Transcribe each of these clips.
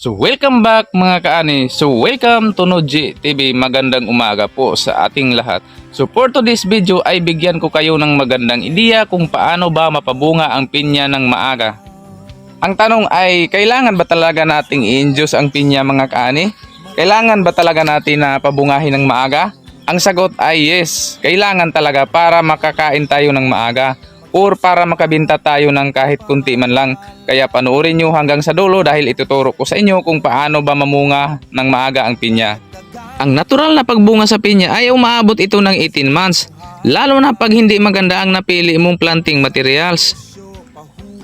So welcome back mga kaani. So welcome to Noji TV. Magandang umaga po sa ating lahat. So for today's video ay bigyan ko kayo ng magandang ideya kung paano ba mapabunga ang pinya ng maaga. Ang tanong ay kailangan ba talaga nating i-induce ang pinya mga kaani? Kailangan ba talaga natin na pabungahin ng maaga? Ang sagot ay yes. Kailangan talaga para makakain tayo ng maaga or para makabinta tayo ng kahit kunti man lang. Kaya panoorin nyo hanggang sa dulo dahil ituturo ko sa inyo kung paano ba mamunga ng maaga ang pinya. Ang natural na pagbunga sa pinya ay umaabot ito ng 18 months, lalo na pag hindi maganda ang napili mong planting materials.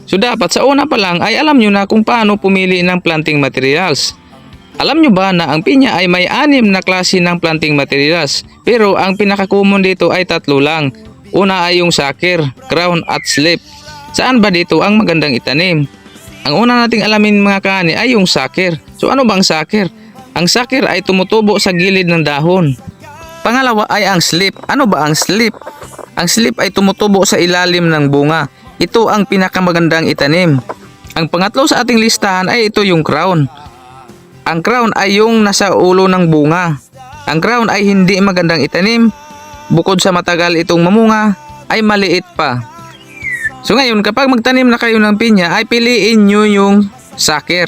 So dapat sa una pa lang ay alam nyo na kung paano pumili ng planting materials. Alam nyo ba na ang pinya ay may anim na klase ng planting materials pero ang pinakakumon dito ay tatlo lang. Una ay yung sakir, crown at slip. Saan ba dito ang magandang itanim? Ang una nating alamin mga kani ay yung sakir. So ano ba ang sakir? Ang sakir ay tumutubo sa gilid ng dahon. Pangalawa ay ang slip. Ano ba ang slip? Ang slip ay tumutubo sa ilalim ng bunga. Ito ang pinakamagandang itanim. Ang pangatlo sa ating listahan ay ito yung crown. Ang crown ay yung nasa ulo ng bunga. Ang crown ay hindi magandang itanim. Bukod sa matagal itong mamunga, ay maliit pa. So ngayon, kapag magtanim na kayo ng pinya, ay piliin nyo yung sakir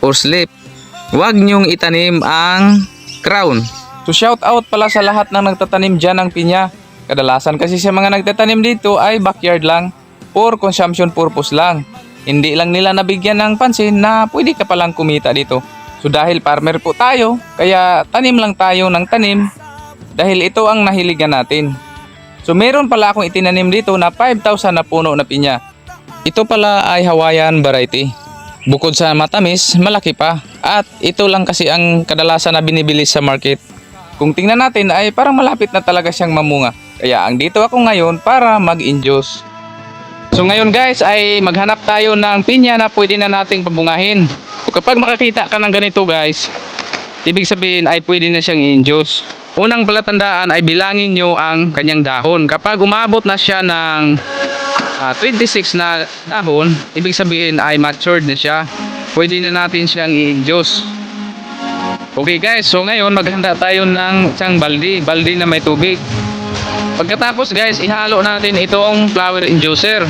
or slip. Huwag nyong itanim ang crown. So shout out pala sa lahat ng nagtatanim dyan ng pinya. Kadalasan kasi sa mga nagtatanim dito ay backyard lang for consumption purpose lang. Hindi lang nila nabigyan ng pansin na pwede ka palang kumita dito. So dahil farmer po tayo, kaya tanim lang tayo ng tanim dahil ito ang nahiligan natin. So meron pala akong itinanim dito na 5,000 na puno na pinya. Ito pala ay Hawaiian variety. Bukod sa matamis, malaki pa. At ito lang kasi ang kadalasan na binibili sa market. Kung tingnan natin ay parang malapit na talaga siyang mamunga. Kaya ang dito ako ngayon para mag-induce. So ngayon guys ay maghanap tayo ng pinya na pwede na nating pabungahin. Kapag makakita ka ng ganito guys, ibig sabihin ay pwede na siyang i-induce. Unang palatandaan ay bilangin nyo ang kanyang dahon. Kapag umabot na siya ng ah, 26 na dahon, ibig sabihin ay matured na siya. Pwede na natin siyang i-induce. Okay guys, so ngayon maghanda tayo ng isang baldi, baldi na may tubig. Pagkatapos guys, ihalo natin itong flower inducer.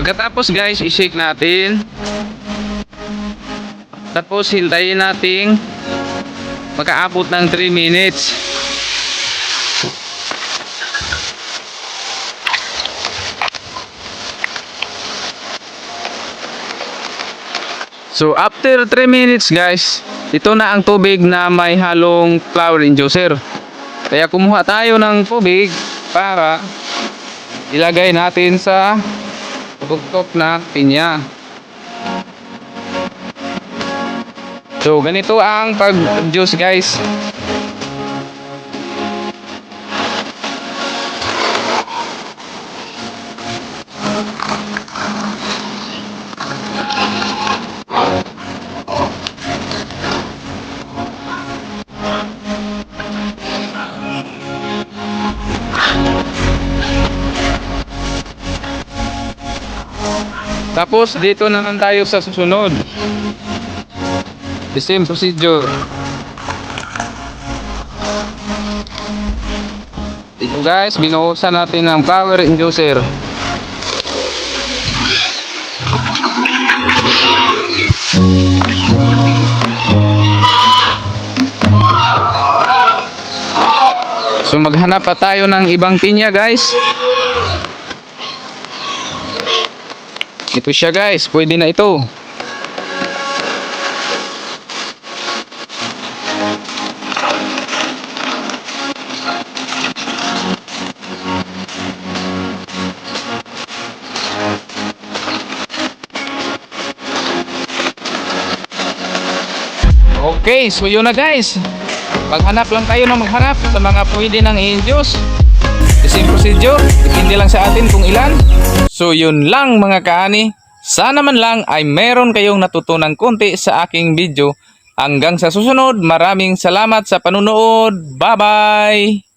Pagkatapos guys, i-shake natin. Tapos hintayin nating makaabot ng 3 minutes. So after 3 minutes guys, ito na ang tubig na may halong flower inducer. Kaya kumuha tayo ng tubig para ilagay natin sa bugtok na pinya. So, ganito ang pag-juice guys. Tapos, dito naman tayo sa susunod. The same procedure. Ito guys, binuhusan natin ng power inducer. So maghanap pa tayo ng ibang pinya guys. Ito siya guys, pwede na ito. Okay, so yun na guys. Maghanap lang tayo ng maghanap sa mga pwede ng i-induce. The same procedure, depende lang sa atin kung ilan. So yun lang mga kaani. Sana man lang ay meron kayong natutunan konti sa aking video. Hanggang sa susunod, maraming salamat sa panunood. Bye-bye!